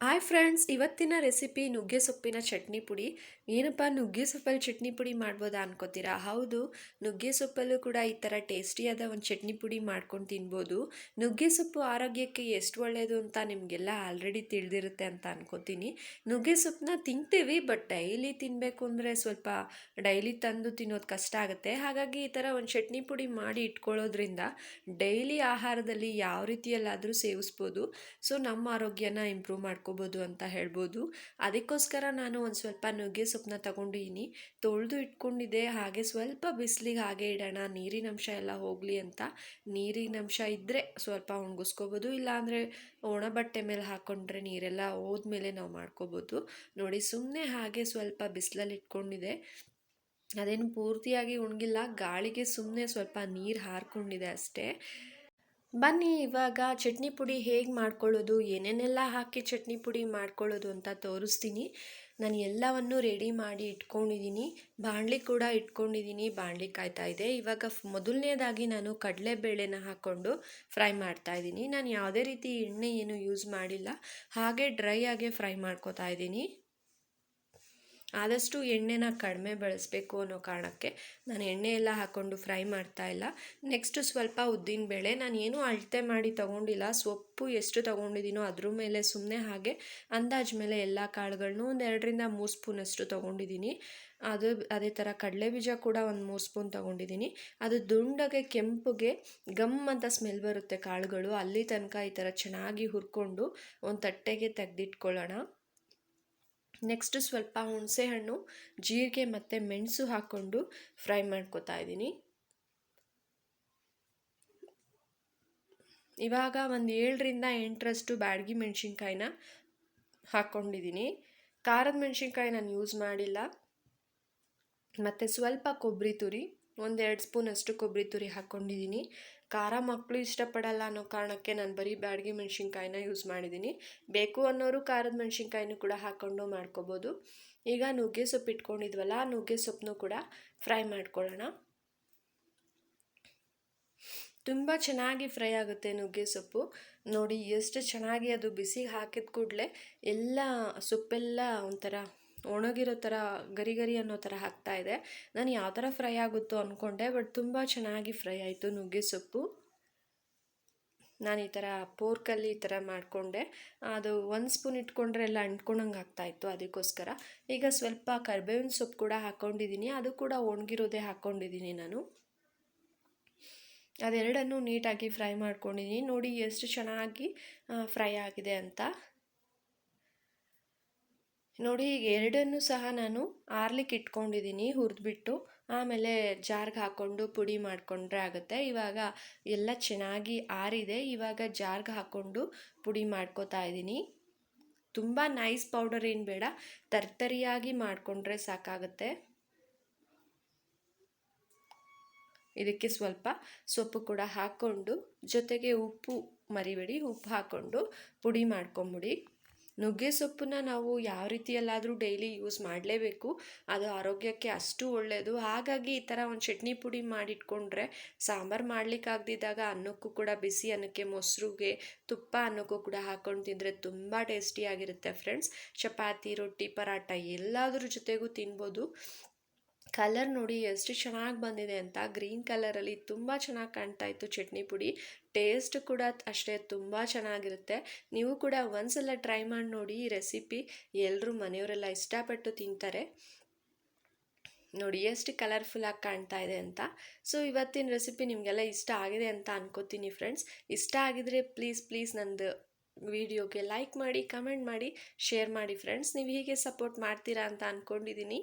Hi friends, ಇವತ್ತಿನ recipe ನುಗ್ಗೆ ಸೊಪ್ಪಿನ ಚಟ್ನಿ ಪುಡಿ. ಏನಪ್ಪ, ನುಗ್ಗೆ ಸೊಪ್ಪಲ್ಲಿ ಚಟ್ನಿ ಪುಡಿ ಮಾಡ್ಬೋದಾ ಅನ್ಕೋತೀರಾ? ಹೌದು, ನುಗ್ಗೆ ಸೊಪ್ಪಲ್ಲೂ ಕೂಡ ಈ ಥರ ಟೇಸ್ಟಿಯಾದ ಒಂದು ಚಟ್ನಿ ಪುಡಿ ಮಾಡ್ಕೊಂಡು ತಿನ್ಬೋದು. ನುಗ್ಗೆ ಸೊಪ್ಪು ಆರೋಗ್ಯಕ್ಕೆ ಎಷ್ಟು ಒಳ್ಳೆಯದು ಅಂತ ನಿಮಗೆಲ್ಲ ಆಲ್ರೆಡಿ ತಿಳಿದಿರುತ್ತೆ ಅಂತ ಅನ್ಕೋತೀನಿ. ನುಗ್ಗೆ ಸೊಪ್ಪನ್ನ ತಿಂತೀವಿ ಬಟ್ ಡೈಲಿ ತಿನ್ನಬೇಕು ಅಂದರೆ ಸ್ವಲ್ಪ ಡೈಲಿ ತಂದು ತಿನ್ನೋದು ಕಷ್ಟ ಆಗುತ್ತೆ. ಹಾಗಾಗಿ ಈ ಥರ ಒಂದು ಚಟ್ನಿ ಪುಡಿ ಮಾಡಿ ಇಟ್ಕೊಳ್ಳೋದ್ರಿಂದ ಡೈಲಿ ಆಹಾರದಲ್ಲಿ ಯಾವ ರೀತಿಯಲ್ಲಾದರೂ ಸೇವಿಸ್ಬೋದು. ಸೊ ನಮ್ಮ ಆರೋಗ್ಯನ ಇಂಪ್ರೂವ್ ಮಾಡ್ಕೊ ಮಾಡ್ಕೋಬೋದು ಅಂತ ಹೇಳ್ಬೋದು. ಅದಕ್ಕೋಸ್ಕರ ನಾನು ಒಂದು ಸ್ವಲ್ಪ ನುಗ್ಗೆ ಸೊಪ್ಪನ್ನ ತಗೊಂಡಿದ್ದೀನಿ ತೊಳೆದು ಇಟ್ಕೊಂಡಿದ್ದೆ. ಹಾಗೆ ಸ್ವಲ್ಪ ಬಿಸಿಲಿಗೆ ಹಾಗೆ ಇಡೋಣ. ನೀರಿನ ಅಂಶ ಎಲ್ಲ ಹೋಗಲಿ ಅಂತ. ನೀರಿನ ಅಂಶ ಇದ್ದರೆ ಸ್ವಲ್ಪ ಒಣಗಿಸ್ಕೋಬೋದು. ಇಲ್ಲಾಂದರೆ ಒಣ ಬಟ್ಟೆ ಮೇಲೆ ಹಾಕ್ಕೊಂಡ್ರೆ ನೀರೆಲ್ಲ ಹೋದ್ಮೇಲೆ ನಾವು ಮಾಡ್ಕೋಬೋದು. ನೋಡಿ ಸುಮ್ಮನೆ ಹಾಗೆ ಸ್ವಲ್ಪ ಬಿಸಿಲಲ್ಲಿ ಇಟ್ಕೊಂಡಿದೆ. ಅದೇನು ಪೂರ್ತಿಯಾಗಿ ಒಣಗಿಲ್ಲ. ಗಾಳಿಗೆ ಸುಮ್ಮನೆ ಸ್ವಲ್ಪ ನೀರು ಹಾರ್ಕೊಂಡಿದೆ ಅಷ್ಟೇ. ಬನ್ನಿ, ಇವಾಗ ಚಟ್ನಿ ಪುಡಿ ಹೇಗೆ ಮಾಡ್ಕೊಳ್ಳೋದು, ಏನೇನೆಲ್ಲ ಹಾಕಿ ಚಟ್ನಿ ಪುಡಿ ಮಾಡ್ಕೊಳ್ಳೋದು ಅಂತ ತೋರಿಸ್ತೀನಿ. ನಾನು ಎಲ್ಲವನ್ನು ರೆಡಿ ಮಾಡಿ ಇಟ್ಕೊಂಡಿದ್ದೀನಿ. ಬಾಣಲಿ ಕೂಡ ಇಟ್ಕೊಂಡಿದ್ದೀನಿ. ಬಾಣಲಿ ಕಾಯ್ತಾ ಇದೆ. ಇವಾಗ ಮೊದಲನೇದಾಗಿ ನಾನು ಕಡಲೆಬೇಳೆನ ಹಾಕ್ಕೊಂಡು ಫ್ರೈ ಮಾಡ್ತಾ ಇದ್ದೀನಿ. ನಾನು ಯಾವುದೇ ರೀತಿ ಎಣ್ಣೆ ಏನು ಯೂಸ್ ಮಾಡಿಲ್ಲ. ಹಾಗೆ ಡ್ರೈ ಆಗೇ ಫ್ರೈ ಮಾಡ್ಕೋತಾ ಇದ್ದೀನಿ. ಆದಷ್ಟು ಎಣ್ಣೆನ ಕಡಿಮೆ ಬಳಸಬೇಕು ಅನ್ನೋ ಕಾರಣಕ್ಕೆ ನಾನು ಎಣ್ಣೆ ಎಲ್ಲ ಹಾಕ್ಕೊಂಡು ಫ್ರೈ ಮಾಡ್ತಾ ಇಲ್ಲ. ನೆಕ್ಸ್ಟು ಸ್ವಲ್ಪ ಉದ್ದಿನ ಬೇಳೆ, ನಾನು ಏನೂ ಅಳತೆ ಮಾಡಿ ತೊಗೊಂಡಿಲ್ಲ. ಸೊಪ್ಪು ಎಷ್ಟು ತೊಗೊಂಡಿದ್ದೀನೋ ಅದ್ರ ಮೇಲೆ ಸುಮ್ಮನೆ ಹಾಗೆ ಅಂದಾಜು ಮೇಲೆ ಎಲ್ಲ ಕಾಳುಗಳನ್ನು ಒಂದು ಎರಡರಿಂದ ಮೂರು ಸ್ಪೂನಷ್ಟು ತೊಗೊಂಡಿದ್ದೀನಿ ಅದು ಅದೇ ಥರ ಕಡಲೆ ಬೀಜ ಕೂಡ ಒಂದು ಮೂರು ಸ್ಪೂನ್ ತೊಗೊಂಡಿದ್ದೀನಿ ಅದು ದುಂಡಗೆ ಕೆಂಪುಗೆ ಗಮ್ ಅಂತ ಸ್ಮೆಲ್ ಬರುತ್ತೆ ಕಾಳುಗಳು. ಅಲ್ಲಿ ತನಕ ಈ ಥರ ಚೆನ್ನಾಗಿ ಹುರ್ಕೊಂಡು ಒಂದು ತಟ್ಟೆಗೆ ತೆಗೆದಿಟ್ಕೊಳ್ಳೋಣ. ನೆಕ್ಸ್ಟ್ ಸ್ವಲ್ಪ ಹುಣಸೆಹಣ್ಣು, ಜೀರಿಗೆ ಮತ್ತು ಮೆಣಸು ಹಾಕ್ಕೊಂಡು ಫ್ರೈ ಮಾಡ್ಕೋತಾ ಇದ್ದೀನಿ. ಇವಾಗ ಒಂದು ಏಳರಿಂದ ಎಂಟರಷ್ಟು ಬ್ಯಾಡಗಿ ಮೆಣಸಿನ್ಕಾಯಿನ ಹಾಕ್ಕೊಂಡಿದ್ದೀನಿ ಖಾರದ ಮೆಣಸಿನ್ಕಾಯಿ ನಾನು ಯೂಸ್ ಮಾಡಿಲ್ಲ. ಮತ್ತು ಸ್ವಲ್ಪ ಕೊಬ್ಬರಿ ತುರಿ, ಒಂದೆರಡು ಸ್ಪೂನಷ್ಟು ಕೊಬ್ಬರಿ ತುರಿ ಹಾಕ್ಕೊಂಡಿದ್ದೀನಿ ಖಾರ ಮಕ್ಕಳು ಇಷ್ಟಪಡಲ್ಲ ಅನ್ನೋ ಕಾರಣಕ್ಕೆ ನಾನು ಬರೀ ಬ್ಯಾಡಗಿ ಮೆಣಸಿನ್ಕಾಯಿನ ಯೂಸ್ ಮಾಡಿದ್ದೀನಿ ಬೇಕು ಅನ್ನೋರು ಖಾರದ ಮೆಣಸಿನ್ಕಾಯಿನೂ ಕೂಡ ಹಾಕ್ಕೊಂಡು ಮಾಡ್ಕೋಬೋದು. ಈಗ ನುಗ್ಗೆ ಸೊಪ್ಪು ಇಟ್ಕೊಂಡಿದ್ವಲ್ಲ, ಆ ನುಗ್ಗೆ ಸೊಪ್ಪನ್ನು ಕೂಡ ಫ್ರೈ ಮಾಡ್ಕೊಳ್ಳೋಣ. ತುಂಬ ಚೆನ್ನಾಗಿ ಫ್ರೈ ಆಗುತ್ತೆ ನುಗ್ಗೆ ಸೊಪ್ಪು. ನೋಡಿ, ಎಷ್ಟು ಚೆನ್ನಾಗಿ ಅದು ಬಿಸಿಗೆ ಹಾಕಿದ ಕೂಡಲೇ ಎಲ್ಲ ಸೊಪ್ಪೆಲ್ಲ ಒಂಥರ ಒಣಗಿರೋ ಥರ, ಗರಿ ಗರಿ ಅನ್ನೋ ಥರ ಆಗ್ತಾ ಇದೆ. ನಾನು ಯಾವ ಥರ ಫ್ರೈ ಆಗುತ್ತೋ ಅಂದ್ಕೊಂಡೆ ಬಟ್ ತುಂಬ ಚೆನ್ನಾಗಿ ಫ್ರೈ ಆಯಿತು ನುಗ್ಗೆ ಸೊಪ್ಪು. ನಾನು ಈ ಥರ ಪೋರ್ಕಲ್ಲಿ ಈ ಥರ ಮಾಡಿಕೊಂಡೆ. ಅದು ಒಂದು ಸ್ಪೂನ್ ಇಟ್ಕೊಂಡ್ರೆ ಎಲ್ಲ ಅಂಟ್ಕೊಂಡಂಗೆ ಆಗ್ತಾಯಿತ್ತು ಅದಕ್ಕೋಸ್ಕರ. ಈಗ ಸ್ವಲ್ಪ ಕರ್ಬೇವಿನ ಸೊಪ್ಪು ಕೂಡ ಹಾಕ್ಕೊಂಡಿದ್ದೀನಿ ಅದು ಕೂಡ ಒಣಗಿರೋದೇ ಹಾಕ್ಕೊಂಡಿದ್ದೀನಿ ನಾನು. ಅದೆರಡನ್ನೂ ನೀಟಾಗಿ ಫ್ರೈ ಮಾಡ್ಕೊಂಡಿದ್ದೀನಿ ನೋಡಿ ಎಷ್ಟು ಚೆನ್ನಾಗಿ ಫ್ರೈ ಆಗಿದೆ ಅಂತ. ನೋಡಿ, ಈಗ ಎರಡನ್ನು ಸಹ ನಾನು ಆರ್ಲಿಕ್ಕೆ ಇಟ್ಕೊಂಡಿದ್ದೀನಿ ಹುರಿದ್ಬಿಟ್ಟು. ಆಮೇಲೆ ಜಾರ್ಗೆ ಹಾಕ್ಕೊಂಡು ಪುಡಿ ಮಾಡಿಕೊಂಡ್ರೆ ಆಗುತ್ತೆ. ಇವಾಗ ಎಲ್ಲ ಚೆನ್ನಾಗಿ ಆರಿದೆ. ಇವಾಗ ಜಾರ್ಗೆ ಹಾಕ್ಕೊಂಡು ಪುಡಿ ಮಾಡ್ಕೋತಾ ಇದ್ದೀನಿ ತುಂಬ ನೈಸ್ ಪೌಡರ್ ಏನು ಬೇಡ, ತರ್ತರಿಯಾಗಿ ಮಾಡಿಕೊಂಡ್ರೆ ಸಾಕಾಗುತ್ತೆ. ಇದಕ್ಕೆ ಸ್ವಲ್ಪ ಸೊಪ್ಪು ಕೂಡ ಹಾಕ್ಕೊಂಡು, ಜೊತೆಗೆ ಉಪ್ಪು ಮರಿಬೇಡಿ. ಉಪ್ಪು ಹಾಕ್ಕೊಂಡು ಪುಡಿ ಮಾಡ್ಕೊಂಬಿಡಿ. ನುಗ್ಗೆ ಸೊಪ್ಪನ್ನ ನಾವು ಯಾವ ರೀತಿಯಲ್ಲಾದರೂ ಡೈಲಿ ಯೂಸ್ ಮಾಡಲೇಬೇಕು. ಅದು ಆರೋಗ್ಯಕ್ಕೆ ಅಷ್ಟು ಒಳ್ಳೆಯದು ಹಾಗಾಗಿ ಈ ಥರ ಒಂದು ಚಟ್ನಿ ಪುಡಿ ಮಾಡಿಟ್ಕೊಂಡ್ರೆ ಸಾಂಬಾರು ಮಾಡ್ಲಿಕ್ಕಾಗ್ದಿದ್ದಾಗ ಅನ್ನಕ್ಕೂ ಕೂಡ ಬಿಸಿ ಅನ್ನಕ್ಕೆ, ಮೊಸರುಗೆ, ತುಪ್ಪ ಅನ್ನಕ್ಕೂ ಕೂಡ ಹಾಕ್ಕೊಂಡು ತಿಂದರೆ ತುಂಬ ಟೇಸ್ಟಿಯಾಗಿರುತ್ತೆ ಫ್ರೆಂಡ್ಸ್ ಚಪಾತಿ, ರೊಟ್ಟಿ ಪರಾಟ ಎಲ್ಲಾದ್ರ ಜೊತೆಗೂ ತಿನ್ಬೋದು. ಕಲರ್ ನೋಡಿ ಎಷ್ಟು ಚೆನ್ನಾಗಿ ಬಂದಿದೆ ಅಂತ ಗ್ರೀನ್ ಕಲರಲ್ಲಿ ತುಂಬ ಚೆನ್ನಾಗಿ ಕಾಣ್ತಾ ಇತ್ತು ಚಟ್ನಿ ಪುಡಿ. ಟೇಸ್ಟ್ ಕೂಡ ಅಷ್ಟೇ ತುಂಬ ಚೆನ್ನಾಗಿರುತ್ತೆ. ನೀವು ಕೂಡ ಒಂದ್ಸಲ ಟ್ರೈ ಮಾಡಿ ನೋಡಿ ಈ ರೆಸಿಪಿ ಎಲ್ಲರೂ ಮನೆಯವರೆಲ್ಲ ಇಷ್ಟಪಟ್ಟು ತಿಂತಾರೆ. ನೋಡಿ ಎಷ್ಟು ಕಲರ್ಫುಲ್ಲಾಗಿ ಕಾಣ್ತಾ ಇದೆ ಅಂತ. ಸೊ ಇವತ್ತಿನ ರೆಸಿಪಿ ನಿಮಗೆಲ್ಲ ಇಷ್ಟ ಆಗಿದೆ ಅಂತ ಅನ್ಕೋತೀನಿ ಫ್ರೆಂಡ್ಸ್ ಇಷ್ಟ ಆಗಿದರೆ ಪ್ಲೀಸ್ ಪ್ಲೀಸ್ ನಂದು ವಿಡಿಯೋಗೆ ಲೈಕ್ ಮಾಡಿ ಕಮೆಂಟ್ ಮಾಡಿ ಶೇರ್ ಮಾಡಿ ಫ್ರೆಂಡ್ಸ್ ನೀವು ಹೀಗೆ ಸಪೋರ್ಟ್ ಮಾಡ್ತೀರಾ ಅಂತ ಅಂದ್ಕೊಂಡಿದ್ದೀನಿ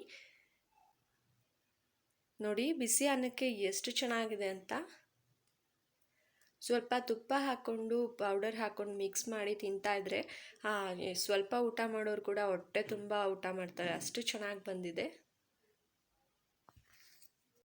ನೋಡಿ, ಬಿಸಿ ಅನ್ನಕ್ಕೆ ಎಷ್ಟು ಚೆನ್ನಾಗಿದೆ ಅಂತ. ಸ್ವಲ್ಪ ತುಪ್ಪ ಹಾಕ್ಕೊಂಡು ಪೌಡರ್ ಹಾಕ್ಕೊಂಡು ಮಿಕ್ಸ್ ಮಾಡಿ ತಿಂತಾ ತಿಂತಾಯಿದ್ರೆ ಸ್ವಲ್ಪ ಊಟ ಮಾಡೋರು ಕೂಡ ಹೊಟ್ಟೆ ತುಂಬ ಊಟ ಮಾಡ್ತಾರೆ. ಅಷ್ಟು ಚೆನ್ನಾಗಿ ಬಂದಿದೆ.